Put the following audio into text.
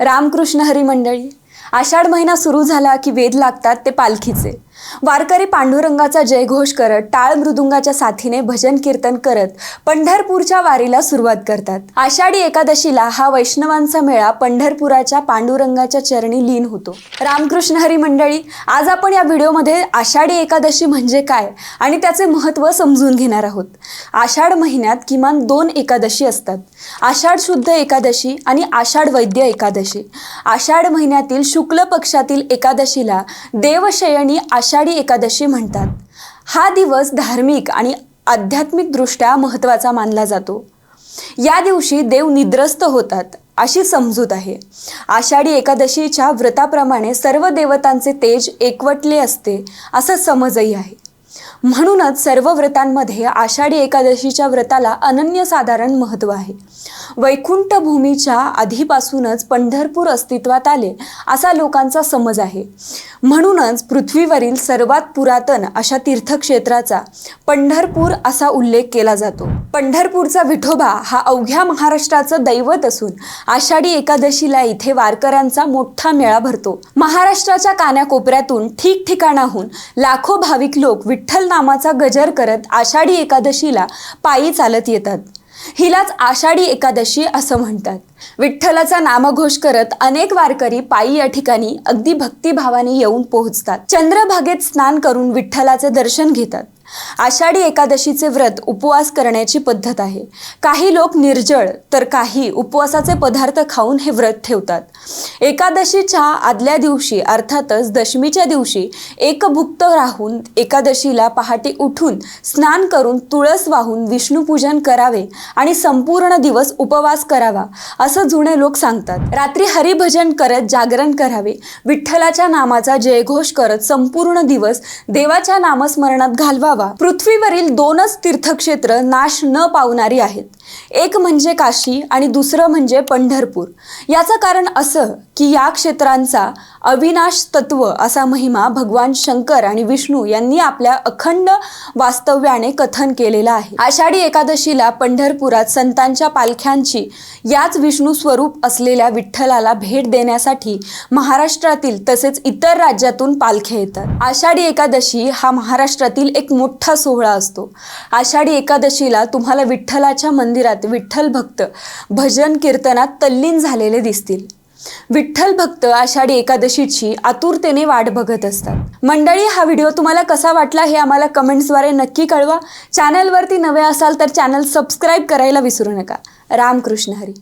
रामकृष्ण हरी मंडळी आषाढ महिना सुरू झाला की वेध लागतात ते पालखीचे. वारकरी पांडुरंगाचा जयघोष करत टाळ मृदुंगाच्या साथीने भजन कीर्तन करत पंढरपूरच्या वारीला सुरुवात करतात. आषाढी एकादशीला हा वैष्णवांचा मेळा पंढरपुराच्या पांडुरंगाच्या चरणी लीन होतो. रामकृष्ण हरी मंडळी आज आपण या व्हिडिओमध्ये आषाढी एकादशी म्हणजे काय आणि त्याचे महत्त्व समजून घेणार आहोत. आषाढ महिन्यात किमान दोन एकादशी असतात. आषाढ शुद्ध एकादशी आणि आषाढ वैद्य एकादशी. आषाढ महिन्यातील शुक्ल पक्षातील एकादशीला देवशयनी आषा आषाढी एकादशी म्हणतात. हा दिवस धार्मिक आणि आध्यात्मिकदृष्ट्या महत्त्वाचा मानला जातो. या दिवशी देव निद्रस्त होतात अशी समजूत आहे. आषाढी एकादशीच्या व्रताप्रमाणे सर्व देवतांचे तेज एकवटले असते असं समजही आहे. म्हणूनच सर्व व्रतांमध्ये आषाढी एकादशीच्या व्रताला अनन्यसाधारण महत्त्व आहे. वैकुंठ भूमीच्या आधीपासूनच पंढरपूर अस्तित्वात आले असा लोकांचा समज आहे. म्हणूनच पृथ्वीवरील सर्वात पुरातन अशा तीर्थक्षेत्राचा पंढरपूर असा उल्लेख केला जातो. पंढरपूरचा विठोबा हा अवघ्या महाराष्ट्राचं दैवत असून आषाढी एकादशीला इथे वारकऱ्यांचा मोठा मेळा भरतो. महाराष्ट्राच्या कानाकोपऱ्यातून ठिकठिकाणाहून लाखो भाविक लोक विठ्ठल नामाचा गजर करत आषाढी एकादशीला पायी चालत येतात. हिलाच आषाढी एकादशी असं म्हणतात. विठ्ठलाचा नामघोष करत अनेक वारकरी पायी या ठिकाणी अगदी भक्तिभावाने येऊन पोहोचतात. चंद्रभागेत स्नान करून विठ्ठलाचे दर्शन घेतात. आषाढी एकादशीचे व्रत उपवास करण्याची पद्धत आहे. काही लोक निर्जळ तर काही उपवासाचे पदार्थ खाऊन हे व्रत ठेवतात. एकादशीच्या आदल्या दिवशी अर्थातच दशमीच्या दिवशी एकभुक्त राहून एकादशीला पहाटे उठून स्नान करून तुळस वाहून विष्णूपूजन करावे आणि संपूर्ण दिवस उपवास करावा असं जुने लोक सांगतात. रात्री हरिभजन करत जागरण करावे. विठ्ठलाच्या नामाचा जयघोष करत संपूर्ण दिवस देवाच्या नामस्मरणात घालवावा. पृथ्वीवरील दोनच तीर्थक्षेत्र नाश न पावणारी आहेत. एक म्हणजे काशी आणि दुसरं म्हणजे पंढरपूर. याचं कारण असं की या क्षेत्रांचा अविनाश तत्व असा महिमा भगवान शंकर आणि विष्णू यांनी आपल्या अखंड वास्तव्याने कथन केलेला आहे. आषाढी एकादशीला पंढरपुरात संतांच्या पालख्यांची याच विष्णू स्वरूप असलेल्या विठ्ठलाला भेट देण्यासाठी महाराष्ट्रातील तसेच इतर राज्यातून पालख्या येतात. आषाढी एकादशी हा महाराष्ट्रातील एक मोठा सोहळा असतो. आषाढी एकादशीला तुम्हाला विठ्ठलाच्या मंदिरात विठ्ठल भक्त भजन कीर्तनात तल्लीन झालेले दिसतील. विठ्ठल भक्त आषाढी एकादशीची आतुरतेने वाट बघत असतात. मंडळी हा व्हिडिओ तुम्हाला कसा वाटला हे आम्हाला कमेंट्सद्वारे नक्की कळवा. चॅनलवरती नवे असाल तर चॅनल सबस्क्राईब करायला विसरू नका. रामकृष्ण हरी.